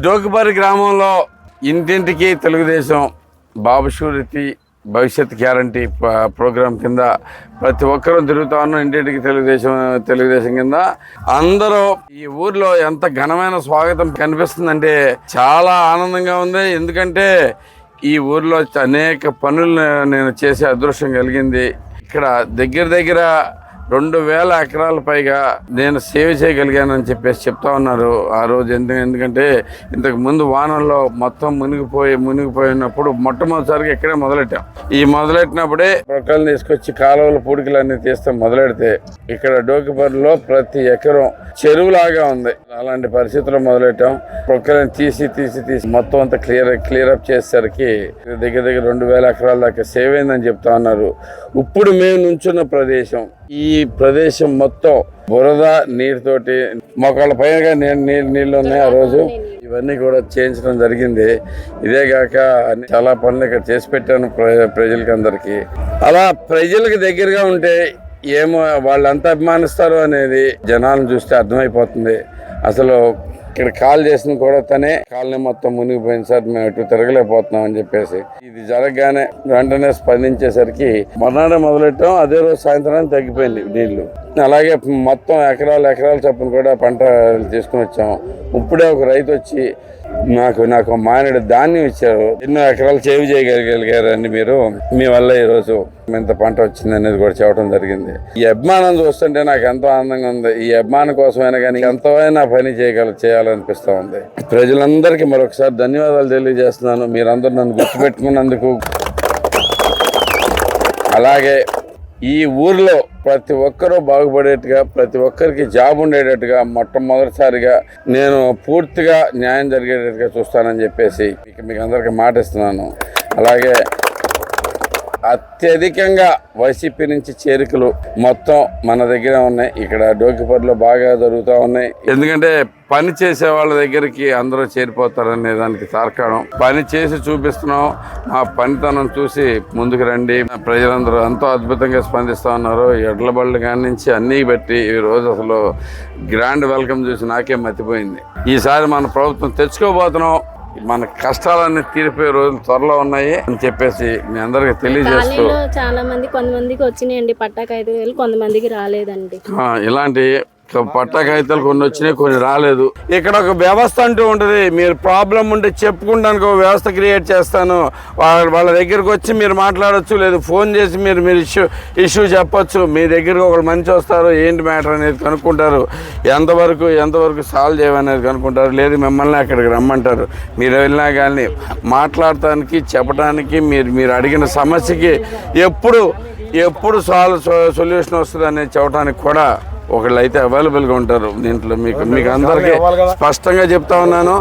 డోకిపారి గ్రామంలో ఇంటింటికి తెలుగుదేశం బాబు షూరిటీ భవిష్యత్ గ్యారంటీ ప- ప్రోగ్రాం కింద ప్రతి ఒక్కరూ తిరుగుతా ఉన్నాం. ఇంటింటికి తెలుగుదేశం తెలుగుదేశం కింద. అందరూ ఈ ఊర్లో ఎంత ఘనమైన స్వాగతం కనిపిస్తుందంటే చాలా ఆనందంగా ఉంది. ఎందుకంటే ఈ ఊర్లో అనేక పనులు నేను చేసే అదృష్టం కలిగింది. ఇక్కడ దగ్గర దగ్గర రెండు వేల ఎకరాల పైగా నేను సేవ చేయగలిగానని చెప్పేసి చెప్తా ఉన్నారు ఆ రోజు. ఎందుకు ఎందుకంటే ఇంతకు ముందు వానల్లో మొత్తం మునిగిపోయి మునిగిపోయినప్పుడు మొట్టమొదటిసారిగా ఇక్కడే మొదలెట్టాం. ఈ మొదలెట్టినప్పుడే ప్రొక్కలు తీసుకొచ్చి కాలువల పూడికలన్నీ తీస్తే మొదలెడితే ఇక్కడ డోకిపర్లో ప్రతి ఎకరం చెరువులాగా ఉంది. అలాంటి పరిస్థితుల్లో మొదలెట్టాం. ప్రొక్కలను తీసి తీసి తీసి మొత్తం అంతా క్లియర్ క్లియర్ అప్ చేసేసరికి దగ్గర దగ్గర రెండు వేల ఎకరాల దాకా సేవ్ అయిందని చెప్తా ఉన్నారు. ఇప్పుడు మేము నుంచున్న ప్రదేశం ఈ ప్రదేశం మొత్తం బురద నీరుతోటి మొక్కల పైన నీళ్ళు నీళ్ళు ఉన్నాయి ఆ రోజు. ఇవన్నీ కూడా చేయించడం జరిగింది. ఇదే కాక చాలా పనులు ఇక్కడ చేసి పెట్టాను ప్ర- ప్రజలకి అందరికీ. అలా ప్రజలకు దగ్గరగా ఉంటే ఏమో వాళ్ళు ఎంత అభిమానిస్తారు అనేది జనాలను చూస్తే అర్థమైపోతుంది. అసలు ఇక్కడ కాల్ చేసింది కూడా తనే. కాలనీ మొత్తం మునిగిపోయింది సార్ మేము ఇటు తిరగలేకపోతున్నాం అని చెప్పేసి. ఇది జరగగానే వెంటనే స్పందించేసరికి మర్నాడే మొదలెట్టాం అదే రోజు సాయంత్రానికి తగ్గిపోయింది నీళ్ళు. అలాగే మొత్తం ఎకరాలు ఎకరాలు చొప్పున కూడా పంట తీసుకుని వచ్చాం. ఇప్పుడే ఒక రైతు వచ్చి నాకు నాకు మానేడు ధాన్యం ఇచ్చారు. ఎన్నో ఎకరాలు సేవ్ చేయగలిగారండి మీరు. మీ వల్ల ఈరోజు ఇంత పంట వచ్చింది అనేది కూడా చెప్పడం జరిగింది. ఈ అభిమానం చూస్తుంటే నాకు ఎంతో ఆనందంగా ఉంది. ఈ అభిమానం కోసమైనా కానీ ఎంతమైనా పని చేయగల చేయాలనిపిస్తూ ఉంది. ప్రజలందరికీ మరొకసారి ధన్యవాదాలు తెలియజేస్తున్నాను. మీరందరూ నన్ను గుర్తుపెట్టుకున్నందుకు. అలాగే ఈ ఊర్లో ప్రతి ఒక్కరూ బాగుపడేట్టుగా ప్రతి ఒక్కరికి జాబ్ ఉండేటట్టుగా మొట్టమొదటిసారిగా నేను పూర్తిగా న్యాయం జరిగేటట్టుగా చూస్తానని చెప్పేసి ఇక మీకు అందరికీ మాట ఇస్తున్నాను అలాగే అత్యధికంగా వైసీపీ నుంచి చేరికలు మొత్తం మన దగ్గర ఉన్నాయి. ఇక్కడ డోకిపర్లో బాగా జరుగుతూ ఉన్నాయి. ఎందుకంటే పని చేసే వాళ్ళ దగ్గరికి అందరూ చేరిపోతారనే దానికి తార్కాణం. పని చేసి చూపిస్తున్నాం. ఆ పనితనం చూసి ముందుకు రండి. ప్రజలందరూ ఎంతో అద్భుతంగా స్పందిస్తూ ఉన్నారు. ఎడ్ల బళ్ళు కాడి నుంచి అన్నీ బట్టి ఈ రోజు అసలు గ్రాండ్ వెల్కమ్ చూసి నాకే మతిపోయింది. ఈసారి మన ప్రభుత్వం తెచ్చుకోబోతున్నాం. మన కష్టాలన్నీ తీరిపోయే రోజులు త్వరలో ఉన్నాయి అని చెప్పేసి మీ అందరికి తెలియజేస్తూ చాలా మంది కొంతమందికి వచ్చినాయండి పట్టాక ఐదు వేలు కొంతమందికి రాలేదండి. ఇలాంటి పట్టా కాగితాలు కొన్ని వచ్చినాయి కొన్ని రాలేదు. ఇక్కడ ఒక వ్యవస్థ అంటూ ఉంటుంది. మీరు ప్రాబ్లం ఉంటే చెప్పుకుంటానికి ఒక వ్యవస్థ క్రియేట్ చేస్తాను. వాళ్ళ వాళ్ళ దగ్గరికి వచ్చి మీరు మాట్లాడచ్చు లేదు ఫోన్ చేసి మీరు మీరు ఇష్యూ ఇష్యూ చెప్పచ్చు. మీ దగ్గరకు ఒకరు మంచి వస్తారు ఏంటి మ్యాటర్ అనేది కనుక్కుంటారు. ఎంతవరకు ఎంతవరకు సాల్వ్ చేయమనేది కనుక్కుంటారు. లేదు మిమ్మల్ని అక్కడికి రమ్మంటారు. మీరు వెళ్ళినా కానీ మాట్లాడటానికి చెప్పడానికి మీరు మీరు అడిగిన సమస్యకి ఎప్పుడు ఎప్పుడు సాల్వ్ సొల్యూషన్ వస్తుంది అనేది చెప్పడానికి కూడా ఒకళ్ళు అయితే అవైలబుల్గా ఉంటారు దీంట్లో. మీకు మీకు అందరికీ స్పష్టంగా చెప్తా ఉన్నాను.